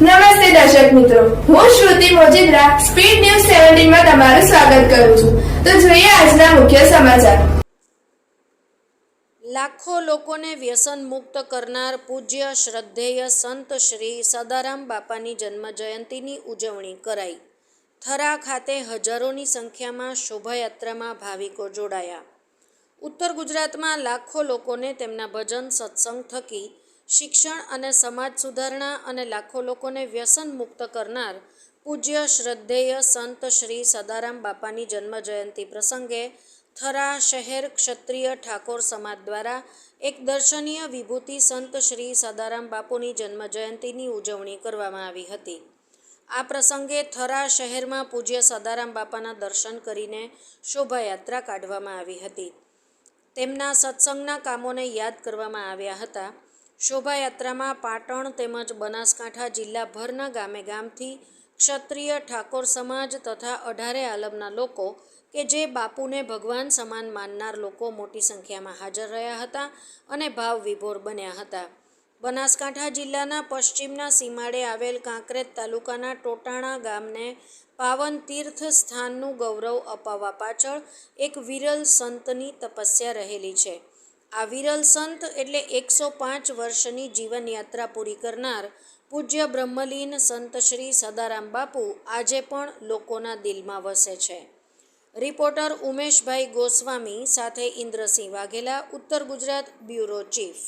નમસ્તે દર્શક મિત્રો. હું શ્રુતિ મોજીદ્રા, સ્પીડ ન્યૂઝ સેવન્ટીનમાં તમારું સ્વાગત કરું છું. તો જોઈએ આજના મુખ્ય સમાચાર. લાખો લોકોને વ્યસન મુક્ત કરનાર પૂજ્ય શ્રદ્ધેય સંત શ્રી સદારામ બાપાની જન્મ જયંતિની ઉજવણી કરાઈ. થરા ખાતે હજારોની સંખ્યામાં શોભાયાત્રામાં ભાવિકો જોડાયા. ઉત્તર ગુજરાતમાં લાખો લોકોને તેમના ભજન સત્સંગ થકી શિક્ષણ અને સમાજ સુધારણા અને લાખો લોકોને વ્યસન મુક્ત કરનાર પૂજ્ય શ્રદ્ધેય સંત શ્રી સદારામ બાપાની જન્મ જયંતિ પ્રસંગે થરા શહેર ક્ષત્રિય ઠાકોર સમાજ દ્વારા એક દર્શનીય વિભૂતિ સંત શ્રી સદારામ બાપુની જન્મ જયંતિની ઉજવણી કરવામાં આવી હતી. આ પ્રસંગે થરા શહેરમાં પૂજ્ય સદારામ બાપાના દર્શન કરીને શોભાયાત્રા કાઢવામાં આવી હતી. તેમના સત્સંગના કામોને યાદ કરવામાં આવ્યા હતા. શોભાયાત્રામાં પાટણ તેમજ બનાસકાંઠા જિલ્લાભરના ગામે ગામથી ક્ષત્રિય ઠાકોર સમાજ તથા અઢારે આલમના લોકો કે જે બાપુને ભગવાન સમાન માનનાર લોકો મોટી સંખ્યામાં હાજર રહ્યા હતા અને ભાવ વિભોર બન્યા હતા. બનાસકાંઠા જિલ્લાના પશ્ચિમના સીમાડે આવેલ કાંકરેજ તાલુકાના ટોટાણા ગામને પાવન તીર્થ સ્થાનનું ગૌરવ અપાવવા પાછળ એક વિરલ સંતની તપસ્યા રહેલી છે. આ વિરલ સંત એટલે એકસો પાંચ વર્ષની જીવનયાત્રા પૂરી કરનાર પૂજ્ય બ્રહ્મલીન સંત શ્રી સદારામ બાપુ આજે પણ લોકોના દિલમાં વસે છે. રિપોર્ટર ઉમેશભાઈ ગોસ્વામી સાથે ઇન્દ્રસિંહ વાઘેલા, ઉત્તર ગુજરાત બ્યુરો ચીફ.